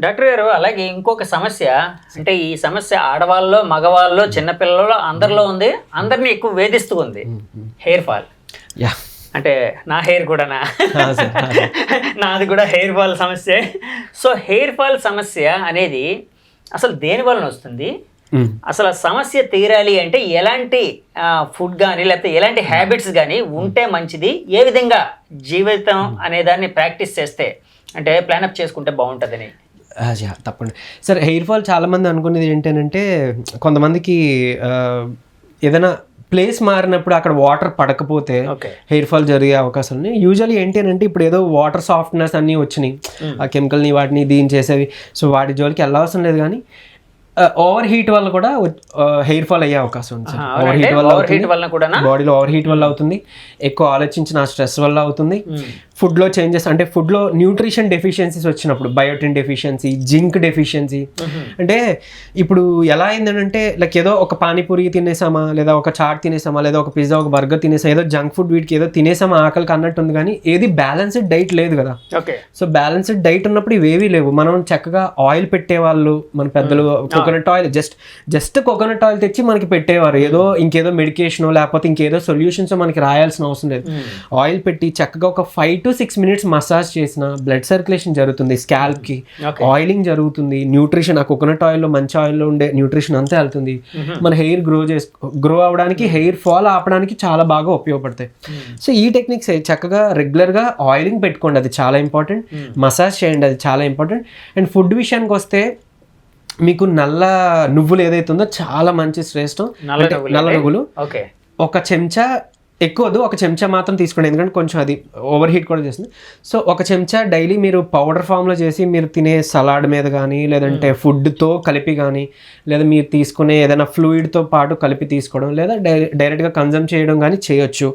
Doctor గారు అలాగే ఇంకొక సమస్య. అంటే ఈ సమస్య ఆడవాళ్ళలో మగవాళ్ళలో చిన్నపిల్లల్లో అందరిలో ఉంది. అందరినీ ఎక్కువ వేధిస్తూ ఉంది. Hair fall. యా. అంటే నా హెయిర్ కూడానా? నాది కూడా హెయిర్ ఫాల్ సమస్య. సో హెయిర్ ఫాల్ సమస్య అనేది అసలు దేని వలన వస్తుంది? అసలు సమస్య తీరాలి అంటే ఎలాంటి ఫుడ్ కానీ లేకపోతే ఎలాంటి హ్యాబిట్స్ కానీ ఉంటే మంచిది? ఏ విధంగా జీవితం అనే దాన్ని ప్రాక్టీస్ చేస్తే అంటే ప్లానప్ చేసుకుంటే బాగుంటుందని? యా తప్పండి సరే హెయిర్ ఫాల్ చాలామంది అనుకునేది ఏంటంటే కొంతమందికి ఏదైనా ప్లేస్ మారినప్పుడు అక్కడ వాటర్ పడకపోతే హెయిర్ ఫాల్ జరిగే అవకాశాలు ఉన్నాయి. యూజువల్లీ ఏంటి అని అంటే ఇప్పుడు ఏదో వాటర్ సాఫ్ట్నెస్ అన్నీ వచ్చినాయి. ఆ కెమికల్ని వాటిని దీని చేసేవి. సో వాటి జోలికి వెళ్ళవసరం లేదు కానీ ఓవర్ హీట్ వల్ల కూడా హెయిర్ ఫాల్ అయ్యే అవకాశం ఉంది ఓవర్ హీట్ వల్ల హీట్ వలన కూడా బాడీలో ఓవర్ హీట్ వల్ల అవుతుంది. ఎక్కువ ఆలోచించిన స్ట్రెస్ వల్ల అవుతుంది. ఫుడ్లో చేంజెస్ అంటే ఫుడ్లో న్యూట్రిషన్ డెఫిషియన్సీస్ వచ్చినప్పుడు బయోటిన్ డెఫిషియన్సీ జింక్ డెఫిషియన్సీ. అంటే ఇప్పుడు ఎలా అయిందంటే లైక్ ఏదో ఒక పానీపూరి తినేసామా లేదా ఒక చాట్ తినేసామా లేదా ఒక పిజ్జా ఒక బర్గర్ తినేసా ఏదో జంక్ ఫుడ్ వీటికి ఏదో తినేసామా ఆకలికి అన్నట్టు ఉంది కానీ ఏది బ్యాలెన్స్డ్ డైట్ లేదు కదా. ఓకే. సో బ్యాలెన్స్డ్ డైట్ ఉన్నప్పుడు ఇవేవీ లేవు. మనం చక్కగా ఆయిల్ పెట్టేవాళ్ళు మన పెద్దలు coconut oil just just coconut oil తెచ్చి మనకి పెట్టేవారు. ఏదో ఇంకేదో మెడికేషన్ లేకపోతే ఇంకేదో సొల్యూషన్స్ మనకి రాయాల్సిన అవసరం లేదు. ఆయిల్ పెట్టి చక్కగా ఒక five to six minutes massage చేసిన బ్లడ్ సర్క్యులేషన్ జరుగుతుంది స్కాల్ప్కి. Okay. ఆయిలింగ్ జరుగుతుంది న్యూట్రిషన్ ఆ కోకోనట్ ఆయిల్లో మంచి ఆయిల్లో ఉండే న్యూట్రిషన్ అంతా వెళ్తుంది. మన హెయిర్ గ్రో చేసు గ్రో అవ్వడానికి హెయిర్ ఫాల్ ఆపడానికి చాలా బాగా ఉపయోగపడతాయి. సో ఈ టెక్నిక్స్ చక్కగా రెగ్యులర్గా ఆయిలింగ్ పెట్టుకోండి అది చాలా ఇంపార్టెంట్ మసాజ్ చేయండి అది చాలా ఇంపార్టెంట్ అండ్ ఫుడ్ విషయానికి వస్తే మీకు నల్ల నువ్వులు ఏదైతే ఉందో చాలా మంచి శ్రేష్టం. నల్ల నువ్వులు. ఒక చెంచా ఎక్కువ వద్దు ఒక చెంచా మాత్రం తీసుకోండి. ఎందుకంటే కొంచెం అది ఓవర్ హీట్ కూడా చేస్తుంది. సో ఒక చెంచా డైలీ మీరు పౌడర్ ఫామ్లో చేసి మీరు తినే సలాడ్ మీద కానీ లేదంటే ఫుడ్తో కలిపి కానీ లేదా మీరు తీసుకునే ఏదైనా ఫ్లూయిడ్తో పాటు కలిపి తీసుకోవడం లేదా డై డైరెక్ట్గా కన్జమ్ చేయడం కానీ చేయొచ్చు.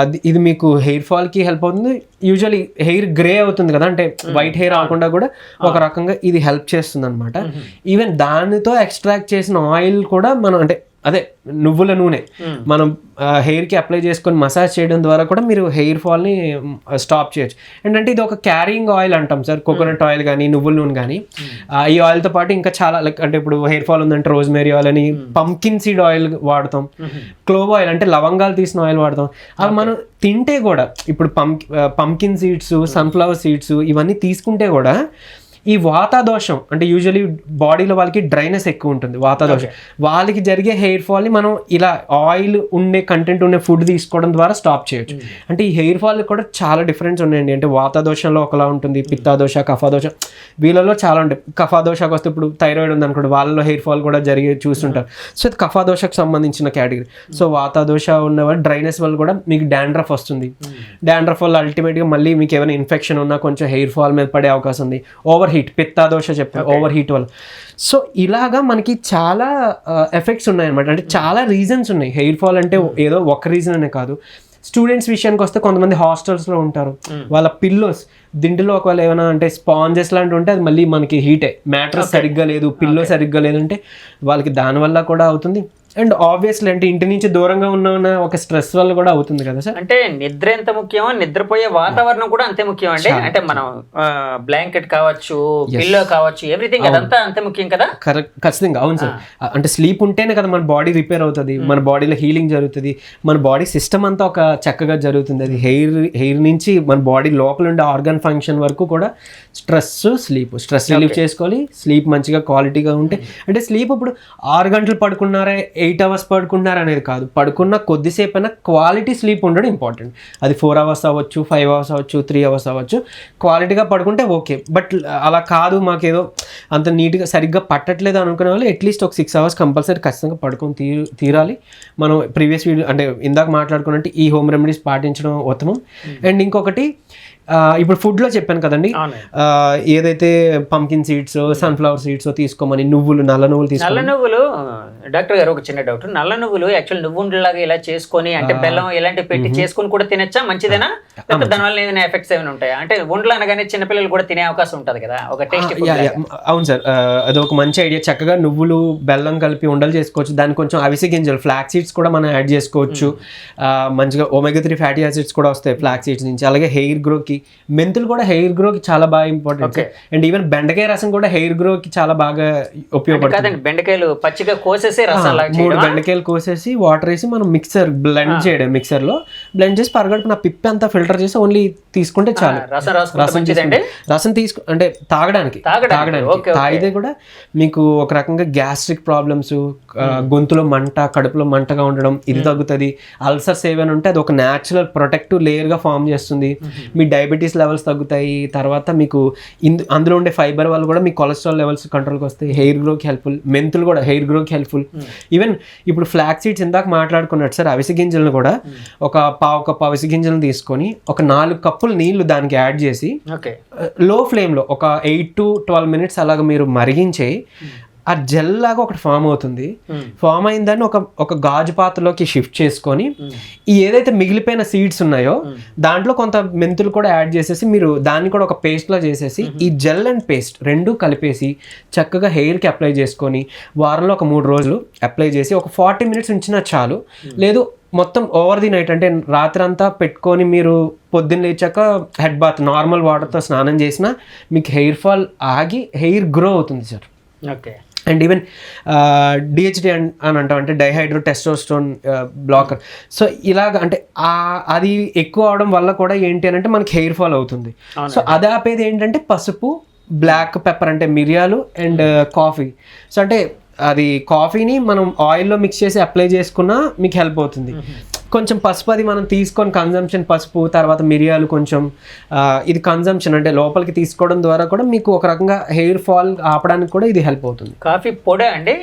అది- ఇది మీకు హెయిర్ ఫాల్కి హెల్ప్ అవుతుంది. యూజువల్లీ హెయిర్ గ్రే అవుతుంది కదా అంటే వైట్ హెయిర్ అవ్వకుండా కూడా ఒక రకంగా ఇది హెల్ప్ చేస్తుంది అనమాట ఈవెన్ దానితో ఎక్స్ట్రాక్ట్ చేసిన ఆయిల్ కూడా మనం అంటే అదే నువ్వుల నూనె. మనం హెయిర్కి అప్లై చేసుకొని మసాజ్ చేయడం ద్వారా కూడా మీరు హెయిర్ ఫాల్ని స్టాప్ చేయొచ్చు. ఏంటంటే ఇది ఒక క్యారింగ్ ఆయిల్ అంటాం సార్ కోకోనట్ ఆయిల్ కానీ నువ్వుల నూనె కానీ ఈ ఆయిల్తో పాటు ఇంకా చాలా లైక్ అంటే ఇప్పుడు హెయిర్ ఫాల్ ఉందంటే రోజ్మేరీ ఆయిల్ అని పంకిన్ సీడ్ ఆయిల్ వాడతాం. క్లోవ్ ఆయిల్ అంటే లవంగాలు తీసిన ఆయిల్ వాడతాం. అవి మనం తింటే కూడా ఇప్పుడు పంక్ పంకిన్ సీడ్స్ సన్ఫ్లవర్ సీడ్స్ ఇవన్నీ తీసుకుంటే కూడా ఈ వాతాదోషం అంటే యూజువలీ బాడీలో వాళ్ళకి డ్రైనెస్ ఎక్కువ ఉంటుంది వాతాదోషం. వాళ్ళకి జరిగే హెయిర్ ఫాల్ని మనం ఇలా ఆయిల్ ఉండే కంటెంట్ ఉండే ఫుడ్ తీసుకోవడం ద్వారా స్టాప్ చేయొచ్చు. అంటే ఈ హెయిర్ ఫాల్ కూడా చాలా డిఫరెన్స్ ఉన్నాయండి. అంటే వాతాదోషంలో ఒకలా ఉంటుంది పిత్తాదోష కఫాదోష. వీళ్ళలో చాలా ఉంటాయి కఫాదోషకు వస్తే ఇప్పుడు థైరాయిడ్ ఉంది అనుకోండి వాళ్ళలో హెయిర్ ఫాల్ కూడా జరిగే చూస్తుంటారు. సో ఇది కఫాదోషకు సంబంధించిన కేటగిరీ సో వాతాదోష ఉన్నవాళ్ళు డ్రైనెస్ వల్ల కూడా మీకు డాండ్రఫ్ వస్తుంది. డాండ్రఫ్ వల్ల అల్టిమేట్గా మళ్ళీ మీకు ఏమైనా ఇన్ఫెక్షన్ ఉన్నా కొంచెం హెయిర్ ఫాల్ మీద పడే అవకాశం ఉంది. ఓవర్ హీట్ పిత్తాదోష చెప్పారు ఓవర్ హీట్ వల్ల. సో ఇలాగా మనకి చాలా ఎఫెక్ట్స్ ఉన్నాయన్నమాట. అంటే చాలా రీజన్స్ ఉన్నాయి. హెయిర్ ఫాల్ అంటే ఏదో ఒక రీజన్ అనే కాదు. స్టూడెంట్స్ విషయానికి వస్తే కొంతమంది హాస్టల్స్లో ఉంటారు. వాళ్ళ పిల్లోస్ దిండులో ఒకవేళ ఏమైనా అంటే స్పాంజెస్ లాంటివి ఉంటే అది మళ్ళీ మనకి హీటే మ్యాట్రస్ సరిగ్గా లేదు పిల్లో సరిగ్గా లేదంటే వాళ్ళకి దానివల్ల కూడా అవుతుంది. అండ్ ఆబ్వియస్లీ అంటే ఇంటి నుంచి దూరంగా ఉన్న ఒక స్ట్రెస్ వల్ల కూడా అవుతుంది కదా సార్? అంటే నిద్ర ఎంత ముఖ్యమో నిద్రపోయే వాతావరణం కూడా అంతే ముఖ్యం అండి. అంటే మనం బ్లాంకెట్ కావచ్చు పిల్లో కావచ్చు ఎవ్రీథింగ్ అదంతా అంతే ముఖ్యం కదా? కరెక్ట్ ఖచ్చితంగా. అవును సార్. అంటే స్లీప్ ఉంటేనే కదా మన బాడీ రిపేర్ అవుతుంది మన బాడీలో హీలింగ్ జరుగుతుంది మన బాడీ సిస్టమ్ అంతా ఒక చక్కగా జరుగుతుంది. అది హెయిర్ హెయిర్ నుంచి మన బాడీ లోపల ఉండే ఆర్గన్ ఫంక్షన్ వరకు కూడా స్ట్రెస్ స్లీప్ స్ట్రెస్ రిలీఫ్ చేసుకోవాలి స్లీప్ మంచిగా క్వాలిటీగా ఉంటే. అంటే స్లీప్ ఇప్పుడు ఆరు గంటలు పడుకున్నారా ఎయిట్ అవర్స్ పడుకున్నారా అనేది కాదు. పడుకున్న కొద్దిసేపు అయినా క్వాలిటీ స్లీప్ ఉండడం ఇంపార్టెంట్. అది ఫోర్ అవర్స్ అవ్వచ్చు ఫైవ్ అవర్స్ అవ్వచ్చు త్రీ అవర్స్ అవ్వచ్చు. క్వాలిటీగా పడుకుంటే ఓకే. బట్ అలా కాదు మాకేదో అంత నీట్గా సరిగ్గా పట్టట్లేదు అనుకునే వాళ్ళు అట్లీస్ట్ ఒక సిక్స్ అవర్స్ కంపల్సరీ ఖచ్చితంగా పడుకొని తీ తీరాలి. మనం ప్రీవియస్ వీడియో అంటే ఇందాక మాట్లాడుకున్నట్టు ఈ హోమ్ రెమెడీస్ పాటించడం ఉత్తమం. అండ్ ఇంకొకటి ఇప్పుడు ఫుడ్లో చెప్పాను కదండి. ఏదైతే పంకిన్ సీడ్స్ సన్ఫ్లవర్ సీడ్స్ తీసుకోమని నువ్వులు నల్ల నువ్వులు తీసుకో నల్ల నువ్వులు డాక్టర్ గారు ఒక చిన్న డౌట్ నల్ల నువ్వులు యాక్చువల్ నువ్వుండలాగా ఇలా చేసుకొని అంటే బెల్లం ఇలాంటి పెట్టి చేసుకొని కూడా తినచ్చా? మంచిదేనా? దానివల్ల ఏదైనా ఎఫెక్ట్స్ ఏమైనా ఉంటాయా? అంటే ఉండలు అనగానే చిన్నపిల్లలు కూడా తినే అవకాశం ఉంటుంది కదా ఒక టేస్ట్ అవును సార్. అది ఒక మంచి ఐడియా చక్కగా నువ్వులు బెల్లం కలిపి ఉండలు చేసుకోవచ్చు. దానికి కొంచెం అవిసె గింజలు ఫ్లాక్ సీడ్స్ కూడా మనం యాడ్ చేసుకోవచ్చు. మంచిగా ఒమెగా త్రీ ఫ్యాటీ యాసిడ్స్ కూడా వస్తాయి ఫ్లాక్ సీడ్స్ నుంచి. అలాగే హెయిర్ గ్రోకి కి మెంతులు కూడా హెయిర్ గ్రోకి చాలా బాగా ఇంపార్టెంట్. అండ్ ఈవెన్ బెండకాయ రసం కూడా హెయిర్ గ్రోకి చాలా బాగా ఉపయోగపడుతుంది. బెండకాయలు పచ్చిగా కోసేసి రసం మూడు? బెండకాయలు కోసేసి వాటర్ వేసి మనం మిక్సర్ బ్లెండ్ చేయడం మిక్సర్లో బ్లెండ్ చేసి పరగడుపున పిప్పి అంతా ఫిల్టర్ చేసి ఓన్లీ తీసుకుంటే చాలు. రసం రసం తీసుకు అంటే తాగడానికి తాగడానికి. తాగితే కూడా మీకు ఒక రకంగా గ్యాస్ట్రిక్ ప్రాబ్లమ్స్ గొంతులో మంట కడుపులో మంటగా ఉండడం ఇది తగ్గుతుంది. అల్సర్స్ ఏమైనా ఉంటే అది ఒక న్యాచురల్ ప్రొటెక్టివ్ లేయర్గా ఫామ్ చేస్తుంది. మీ డయాబెటీస్ లెవెల్స్ తగ్గుతాయి. తర్వాత మీకు ఇందు అందులో ఉండే ఫైబర్ వల్ల కూడా మీ కొలెస్ట్రాల్ లెవెల్స్ కంట్రోల్కి వస్తాయి. హెయిర్ గ్రోకి హెల్ప్ఫుల్ మెంతులు కూడా హెయిర్ గ్రోకి హెల్ప్ఫుల్ ఈవెన్ ఇప్పుడు ఫ్లాక్ సీడ్స్ ఇందాక మాట్లాడుకున్నట్టు సార్ అవిసె గింజలను కూడా ఒక పావు కప్పు అవిసె గింజలను తీసుకొని ఒక నాలుగు కప్పులు నీళ్ళు దానికి యాడ్ చేసి ఓకే లో ఫ్లేమ్లో ఒక ఎయిట్ టు ట్వెల్వ్ మినిట్స్ అలాగ మీరు మరిగించి ఆ జెల్ లాగా ఒకటి ఫామ్ అవుతుంది. ఫామ్ అయిన దాన్ని ఒక ఒక గాజు పాత్రలోకి షిఫ్ట్ చేసుకొని ఈ ఏదైతే మిగిలిపోయిన సీడ్స్ ఉన్నాయో దాంట్లో కొంత మెంతులు కూడా యాడ్ చేసేసి మీరు దాన్ని కూడా ఒక paste లా చేసేసి ఈ జెల్ అండ్ పేస్ట్ రెండు కలిపేసి చక్కగా హెయిర్కి అప్లై చేసుకొని వారంలో ఒక మూడు రోజులు అప్లై చేసి ఒక ఫార్టీ మినిట్స్ ఉంచినా చాలు. లేదు మొత్తం ఓవర్ ది నైట్ అంటే రాత్రి అంతా పెట్టుకొని మీరు పొద్దున్న లేచాక హెడ్ బాత్ నార్మల్ వాటర్తో స్నానం చేసినా మీకు హెయిర్ ఫాల్ ఆగి హెయిర్ గ్రో అవుతుంది sir. Okay. And even DHT అని అని అంటాం అంటే డైహైడ్రో టెస్టోస్టోన్ బ్లాకర్ సో ఇలాగ అంటే అది ఎక్కువ అవడం వల్ల కూడా ఏంటి అని అంటే మనకి హెయిర్ ఫాల్ అవుతుంది. సో అది ఆపేది ఏంటంటే పసుపు బ్లాక్ పెప్పర్ అంటే మిరియాలు అండ్ కాఫీ సో అంటే అది కాఫీని మనం ఆయిల్లో మిక్స్ చేసి అప్లై చేసుకున్నా మీకు హెల్ప్ అవుతుంది. కొంచెం పసుపు అది మనం తీసుకొని కన్జంప్షన్ పసుపు తర్వాత మిరియాలు కొంచెం ఇది కన్జంప్షన్ అంటే లోపలికి తీసుకోవడం ద్వారా కూడా మీకు ఒక రకంగా హెయిర్ ఫాల్ ఆపడానికి కూడా ఇది హెల్ప్ అవుతుంది. కాఫీ పొడి అండి?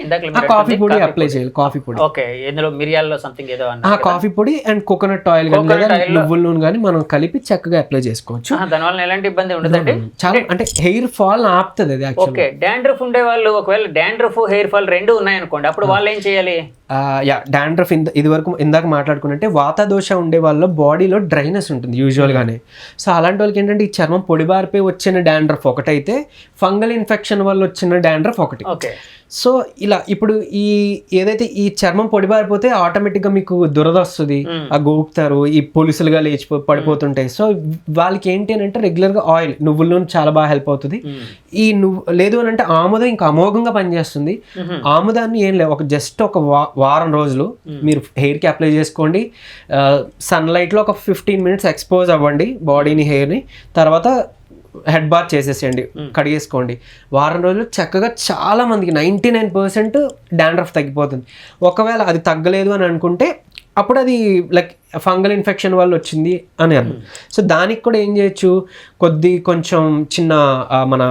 కాఫీ పొడి అప్లై చేయాలి కాఫీ పొడి. ఓకే ఇందులో మిరియాల్లో సంథింగ్ ఏదో కాఫీ పొడి అండ్ కోకోనట్ ఆయిల్ కానీ నువ్వుల నూనె కానీ మనం కలిపి చక్కగా అప్లై చేసుకోవచ్చు. దానివల్ల ఎలాంటి ఇబ్బంది ఉండదండి? చాలా అంటే హెయిర్ ఫాల్ ఆపుతుంది అది ఓకే డాండ్రఫ్ ఉండే వాళ్ళు ఒకవేళ డాండ్రఫ్ హెయిర్ ఫాల్ రెండు ఉన్నాయనుకోండి అప్పుడు వాళ్ళు ఏం చేయాలి యా డాండ్రఫ్ ఇది వరకు ఇందాక మాట్లాడుకున్నట్టే వాత దోష ఉండే వాళ్ళ బాడీలో డ్రైనెస్ ఉంటుంది యూజువల్గానే. సో అలాంటి వాళ్ళకి ఏంటంటే ఈ చర్మం పొడిబారిపోయి వచ్చిన డాండ్రఫ్ ఒకటైతే ఫంగల్ ఇన్ఫెక్షన్ వల్ల వచ్చిన డాండ్రఫ్ ఒకటి. ఓకే. సో ఇలా ఇప్పుడు ఈ ఏదైతే ఈ చర్మం పొడిబారిపోతే ఆటోమేటిక్గా మీకు దురద వస్తుంది. ఆ గోపుతారు ఈ పొలుసులుగా లేచిపో పడిపోతుంటాయి. సో వాళ్ళకి ఏంటి అని అంటే రెగ్యులర్గా ఆయిల్ నువ్వుల నూనె చాలా బాగా హెల్ప్ అవుతుంది. ఈ నువ్వు లేదు అని అంటే ఆముదం ఇంకా అమోఘంగా పనిచేస్తుంది. ఆముదాన్ని ఏం లేదు ఒక జస్ట్ ఒక వారం రోజులు మీరు హెయిర్కి అప్లై చేసుకోండి. సన్లైట్లో ఒక ఫిఫ్టీన్ మినిట్స్ ఎక్స్పోజ్ అవ్వండి బాడీని హెయిర్ని తర్వాత హెడ్ బాత్ చేసేసేయండి కడిగేసుకోండి. వారం రోజులు చక్కగా చాలా మందికి నైంటీ నైన్ పర్సెంట్ డాండ్రఫ్ తగ్గిపోతుంది. ఒకవేళ అది తగ్గలేదు అని అనుకుంటే అప్పుడు అది లైక్ ఫంగల్ ఇన్ఫెక్షన్ వల్ల వచ్చింది అని అర్థం సో దానికి కూడా ఏం చేయొచ్చు? కొద్ది కొంచెం చిన్న మన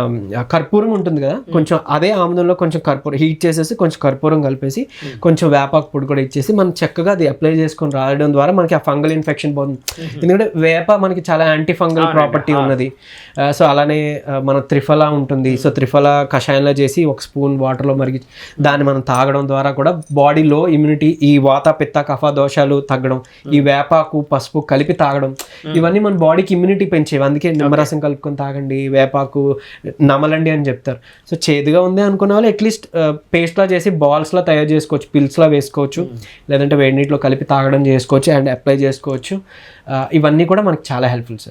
కర్పూరం ఉంటుంది కదా? కొంచెం అదే ఆముదంలో కొంచెం కర్పూరం హీట్ చేసేసి కొంచెం కర్పూరం కలిపేసి కొంచెం వేపాకు పొడి కూడా ఇచ్చేసి మనం చక్కగా అది అప్లై చేసుకొని రాయడం ద్వారా మనకి ఆ ఫంగల్ ఇన్ఫెక్షన్ పోతుంది. ఎందుకంటే వేప మనకి చాలా యాంటీ ఫంగల్ ప్రాపర్టీ ఉన్నది. ఆ, సో అలానే మన త్రిఫల ఉంటుంది. సో త్రిఫల కషాయంలో చేసి ఒక స్పూన్ వాటర్లో మరిగి దాన్ని మనం తాగడం ద్వారా కూడా బాడీలో ఇమ్యూనిటీ ఈ వాత పిత్త కఫ దోషాలు తగ్గడం ఈ వేపాకు పసుపు కలిపి తాగడం. ఇవన్నీ మన బాడీకి ఇమ్యూనిటీ పెంచేవి. అందుకే నిమ్మరసం కలుపుకొని తాగండి వేపాకు నమలండి అని చెప్తారు. సో చేదుగా ఉంది అనుకున్న వాళ్ళు అట్లీస్ట్ పేస్ట్లా చేసి బాల్స్లా తయారు చేసుకోవచ్చు పిల్స్లా వేసుకోవచ్చు లేదంటే వేడి నీటిలో కలిపి తాగడం చేసుకోవచ్చు అండ్ అప్లై చేసుకోవచ్చు. ఇవన్నీ కూడా మనకి చాలా హెల్ప్ఫుల్ సార్